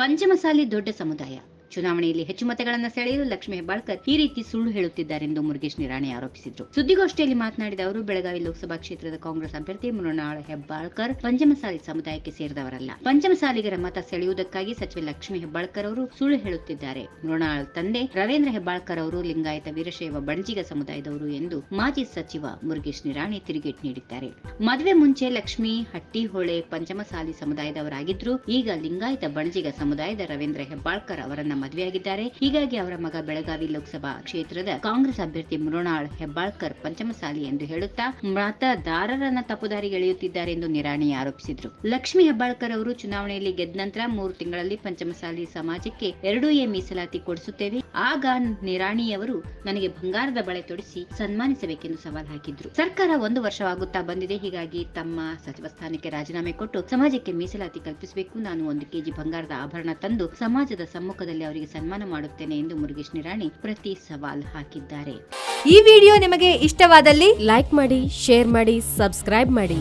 ಪಂಚಮಸಾಲಿ ದೊಡ್ಡ ಸಮುದಾಯ ಚುನಾವಣೆಯಲ್ಲಿ ಹೆಚ್ಚು ಮತಗಳನ್ನು ಸೆಳೆಯಲು ಲಕ್ಷ್ಮೀ ಹೆಬ್ಬಾಳ್ಕರ್ ಈ ರೀತಿ ಸುಳ್ಳು ಹೇಳುತ್ತಿದ್ದಾರೆಂದು ಮುರುಗೇಶ್ ನಿರಾಣಿ ಆರೋಪಿಸಿದ್ರು. ಸುದ್ದಿಗೋಷ್ಠಿಯಲ್ಲಿ ಮಾತನಾಡಿದ ಅವರು, ಬೆಳಗಾವಿ ಲೋಕಸಭಾ ಕ್ಷೇತ್ರದ ಕಾಂಗ್ರೆಸ್ ಅಭ್ಯರ್ಥಿ ಮೃಣಾಳ ಹೆಬ್ಬಾಳ್ಕರ್ ಪಂಚಮಸಾಲಿ ಸಮುದಾಯಕ್ಕೆ ಸೇರಿದವರಲ್ಲ. ಪಂಚಮಸಾಲಿಗರ ಮತ ಸೆಳೆಯುವುದಕ್ಕಾಗಿ ಸಚಿವೆ ಲಕ್ಷ್ಮೀ ಹೆಬ್ಬಾಳ್ಕರ್ ಅವರು ಸುಳ್ಳು ಹೇಳುತ್ತಿದ್ದಾರೆ. ಮೃಣಾಳ್ ತಂದೆ ರವೀಂದ್ರ ಹೆಬ್ಬಾಳ್ಕರ್ ಅವರು ಲಿಂಗಾಯತ ವೀರಶೈವ ಬಣಜಿಗ ಸಮುದಾಯದವರು ಎಂದು ಮಾಜಿ ಸಚಿವ ಮುರುಗೇಶ್ ನಿರಾಣಿ ತಿರುಗೇಟ್ ನೀಡಿದ್ದಾರೆ. ಮದುವೆ ಮುಂಚೆ ಲಕ್ಷ್ಮಿ ಹಟ್ಟಿಹೊಳೆ ಪಂಚಮಸಾಲಿ ಸಮುದಾಯದವರಾಗಿದ್ರು. ಈಗ ಲಿಂಗಾಯತ ಬಣಜಿಗ ಸಮುದಾಯದ ರವೀಂದ್ರ ಹೆಬ್ಬಾಳ್ಕರ್ ಅವರನ್ನ ಮದುವೆಯಾಗಿದ್ದಾರೆ. ಹೀಗಾಗಿ ಅವರ ಮಗ ಬೆಳಗಾವಿ ಲೋಕಸಭಾ ಕ್ಷೇತ್ರದ ಕಾಂಗ್ರೆಸ್ ಅಭ್ಯರ್ಥಿ ಮೃಣಾಳ್ ಹೆಬ್ಬಾಳ್ಕರ್ ಪಂಚಮಸಾಲಿ ಎಂದು ಹೇಳುತ್ತಾ, ಮತದಾರರನ್ನ ತಪ್ಪುದಾರಿಗೆ ಎಳೆಯುತ್ತಿದ್ದಾರೆ ಎಂದು ನಿರಾಣಿ ಆರೋಪಿಸಿದ್ರು. ಲಕ್ಷ್ಮಿ ಹೆಬ್ಬಾಳ್ಕರ್ ಅವರು ಚುನಾವಣೆಯಲ್ಲಿ ಗೆದ್ದ ನಂತರ ಮೂರು ತಿಂಗಳಲ್ಲಿ ಪಂಚಮಸಾಲಿ ಸಮಾಜಕ್ಕೆ ಎರಡೂ ಎ ಮೀಸಲಾತಿ ಕೊಡಿಸುತ್ತೇವೆ. ಆಗ ನಿರಾಣಿಯವರು ನನಗೆ ಬಂಗಾರದ ಬಳೆ ತೊಡಿಸಿ ಸನ್ಮಾನಿಸಬೇಕೆಂದು ಸವಾಲು ಹಾಕಿದ್ರು. ಸರ್ಕಾರ ಒಂದು ವರ್ಷವಾಗುತ್ತಾ ಬಂದಿದೆ. ಹೀಗಾಗಿ ತಮ್ಮ ಸಚಿವ ಸ್ಥಾನಕ್ಕೆ ರಾಜೀನಾಮೆ ಕೊಟ್ಟು ಸಮಾಜಕ್ಕೆ ಮೀಸಲಾತಿ ಕಲ್ಪಿಸಬೇಕು. ನಾನು ಒಂದು ಕೆಜಿ ಬಂಗಾರದ ಆಭರಣ ತಂದು ಸಮಾಜದ ಸಮ್ಮುಖದಲ್ಲಿ ಅವರಿಗೆ ಸನ್ಮಾನ ಮಾಡುತ್ತೇನೆ ಎಂದು ಮುರುಗೇಶ್ ನಿರಾಣಿ ಪ್ರತಿ ಸವಾಲ್ ಹಾಕಿದ್ದಾರೆ. ಈ ವಿಡಿಯೋ ನಿಮಗೆ ಇಷ್ಟವಾದಲ್ಲಿ ಲೈಕ್ ಮಾಡಿ, ಶೇರ್ ಮಾಡಿ, ಸಬ್ಸ್ಕ್ರೈಬ್ ಮಾಡಿ.